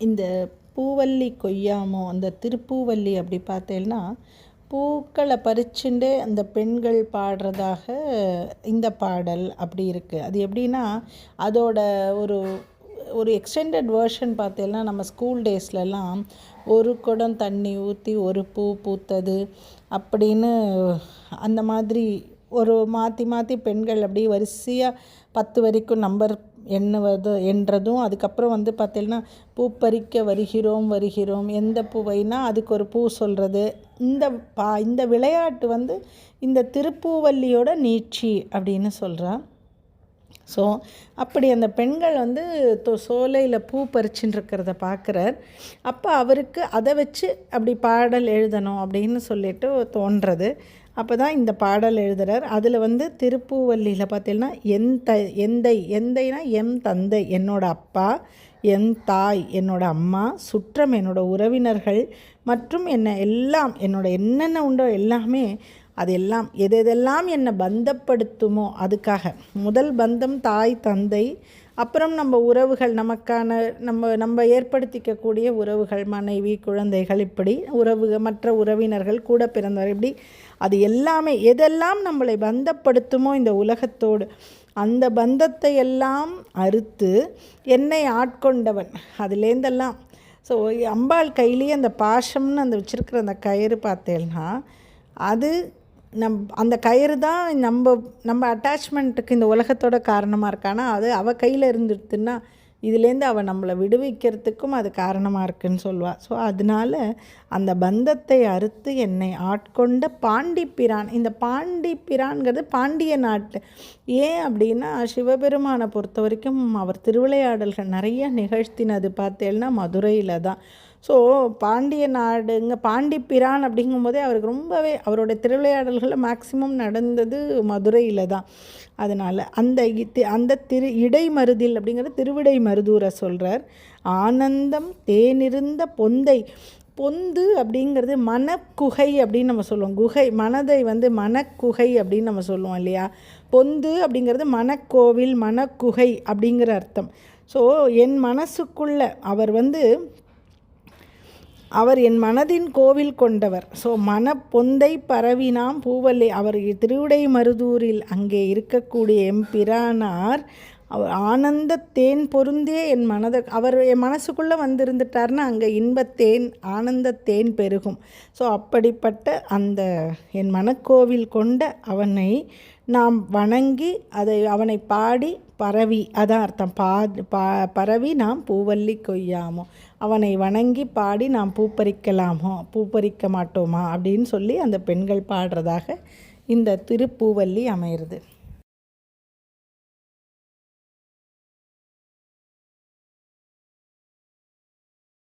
இந்த பூவல்லி கொய்யாமோ அந்த திருப்பூவல்லி அப்படி பார்த்தேன்னா பூக்களை பறிச்சுண்டு அந்த பெண்கள் பாடுறதாக இந்த பாடல் அப்படி இருக்குது அது எப்படின்னா அதோட ஒரு ஒரு எக்ஸ்டெண்டட் வேர்ஷன் பார்த்தேன்னா நம்ம ஸ்கூல் டேஸ்லலாம் ஒரு குடம் தண்ணி ஊற்றி ஒரு பூ பூத்தது அப்படின்னு அந்த மாதிரி ஒரு மாற்றி மாற்றி பெண்கள் அப்படியே வரிசையாக பத்து வரைக்கும் நம்பர் எண்ணுவது என்றதும் அதுக்கப்புறம் வந்து பார்த்தீங்கன்னா பூ பறிக்க வருகிறோம் வருகிறோம். எந்த பூவைனா அதுக்கு ஒரு பூ சொல்கிறது இந்த பா இந்த விளையாட்டு வந்து இந்த திருப்பூவல்லியோட நீட்சி அப்படின்னு சொல்கிறான் ஸோ அப்படி அந்த பெண்கள் வந்து தோ சோலையில் பூ பறிச்சுன்னு இருக்கிறத பார்க்குறார் அப்போ அவருக்கு அதை வச்சு அப்படி பாடல் எழுதணும் அப்படின்னு சொல்லிட்டு தோன்றது. அப்போ தான் இந்த பாடல் எழுதுகிறார் அதில் வந்து திருப்பூவல்லியில் பார்த்தீங்கன்னா என் த எந்தை எந்தைனா எம் தந்தை என்னோட அப்பா என் தாய் என்னோட அம்மா சுற்றம் என்னோட உறவினர்கள் மற்றும் என்ன எல்லாம் என்னோட என்னென்ன உண்டோ எல்லாமே அது எல்லாம் எது எதெல்லாம் என்னை பந்தப்படுத்துமோ அதுக்காக. முதல் பந்தம் தாய் தந்தை அப்புறம் நம்ம உறவுகள் நமக்கான நம்ம நம்ம ஏற்படுத்திக்கக்கூடிய உறவுகள் மனைவி குழந்தைகள் இப்படி உறவு மற்ற உறவினர்கள் கூட பிறந்தவர் இப்படி அது எல்லாமே எதெல்லாம் நம்மளை பந்தப்படுத்துமோ இந்த உலகத்தோடு அந்த பந்தத்தை எல்லாம் அறுத்து என்னை ஆட்கொண்டவன். அதுலேருந்தெல்லாம் ஸோ அம்பாள் கையிலேயே அந்த பாஷம்னு அந்த வச்சுருக்கிற அந்த கயிறு பார்த்தேன்னா அது நம் அந்த கயிறு தான் நம்ம நம்ம அட்டாச்மெண்ட்டுக்கு இந்த உலகத்தோட காரணமாக இருக்கானா அது அவள் கையில் இருந்துடுத்துன்னா இதுலேருந்து அவள் நம்மளை விடுவிக்கிறதுக்கும் அது காரணமாக இருக்குன்னு சொல்லுவாள் ஸோ அதனால் அந்த பந்தத்தை அறுத்து என்னை ஆட்கொண்ட பாண்டிப்பிரான் இந்த பாண்டிப்பிரான்கிறது பாண்டிய நாட்டு. ஏன் அப்படின்னா சிவபெருமானை பொறுத்த வரைக்கும் அவர் திருவிளையாடல்கள் நிறைய நிகழ்த்தினது பார்த்தேன்னா மதுரையில் தான். ஸோ பாண்டிய நாடுங்க பாண்டிப்பிரான் அப்படிங்கும்போதே அவருக்கு ரொம்பவே அவரோட திருவிளையாடல்களில் மேக்சிமம் நடந்தது மதுரையில் தான். அதனால் அந்த அந்த திரு இடைமருதில் அப்படிங்கிற திருவிடை மருதூரை சொல்கிறார் ஆனந்தம் தேனிருந்த பொந்தை பொந்து அப்படிங்கிறது மனக்குகை அப்படின்னு நம்ம சொல்லுவோம். குகை மனதை வந்து மனக்குகை அப்படின்னு நம்ம சொல்லுவோம் இல்லையா? பொந்து அப்படிங்கிறது மனக்கோவில் மனக்குகை அப்படிங்கிற அர்த்தம். ஸோ என் மனசுக்குள்ள அவர் வந்து அவர் என் மனதின் கோவில் கொண்டவர். ஸோ மனப்பொந்தை பரவினாம் பூவல்லி. அவர் திருவிடை மருதூரில் அங்கே இருக்கக்கூடிய எம்பிரானார் அவர் ஆனந்த தேன் பொருந்திய என் மனதை அவர் என் மனசுக்குள்ளே வந்திருந்துட்டார்னா அங்கே இன்பத்தேன் ஆனந்த தேன் பெருகும். ஸோ அப்படிப்பட்ட அந்த என் மனக்கோவில் கொண்ட அவனை நாம் வணங்கி அதை அவனை பாடி பரவி அதான் அர்த்தம் பா பா பரவி நாம் பூவல்லி கொய்யாமோ அவனை வணங்கி பாடி நாம் பூப்பறிக்கலாமோ பூப்பறிக்க மாட்டோமா அப்படின்னு சொல்லி அந்த பெண்கள் பாடுறதாக இந்த திருப்பூவல்லி அமையிறது.